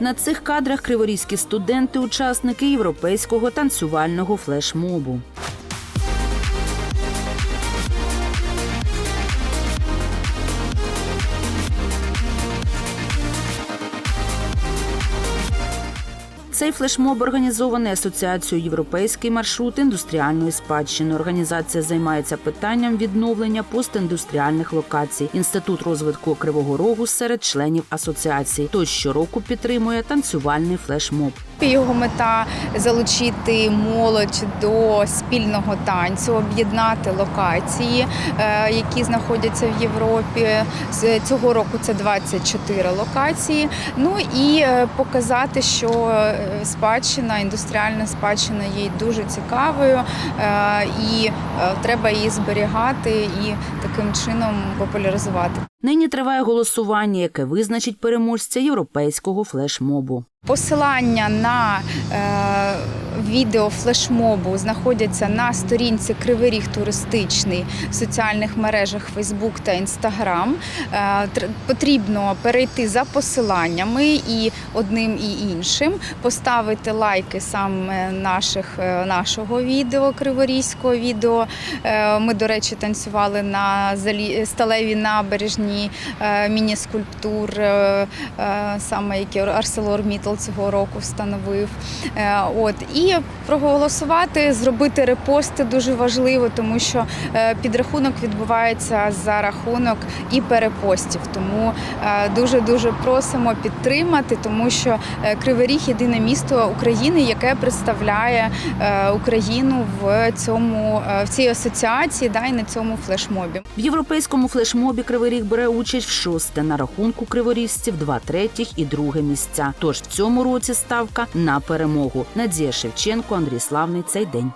На цих кадрах криворізькі студенти, учасники європейського танцювального флешмобу. Цей флешмоб організований Асоціацією Європейський маршрут індустріальної спадщини. Організація займається питанням відновлення постіндустріальних локацій. Інститут розвитку Кривого Рогу серед членів асоціації. Той щороку підтримує танцювальний флешмоб. Його мета залучити молодь до спільного танцю, об'єднати локації, е, які знаходяться в Європі. Цього року це 24 локації. Ну і е, показати, що е, спадщина, індустріальна спадщина є дуже цікавою, і треба її зберігати і таким чином популяризувати. Нині триває голосування, яке визначить переможця європейського флешмобу. Посилання на е, відео флешмобу знаходяться на сторінці Кривий Ріг туристичний в соціальних мережах Facebook та Instagram. Е, потрібно перейти за посиланнями і одним і іншим, поставити лайки саме наших, е, нашого відео, криворізького відео. Е, ми, до речі, танцювали на сталевій набережні міні-скульптур, саме які ArcelorMittal цього року встановив. От і проголосувати, зробити репости дуже важливо, тому що е, підрахунок відбувається за рахунок і перепостів. Тому дуже дуже просимо підтримати, тому що е, Кривий Ріг єдине місто України, яке представляє е, Україну в цьому в цій асоціації, да і на цьому флешмобі. В європейському флешмобі Кривий Ріг бере участь в шосте на рахунку криворізців, два третіх і друге місця. Тож в цьому році ставка на перемогу. Надія Шевченко, Андрій Славний цей день.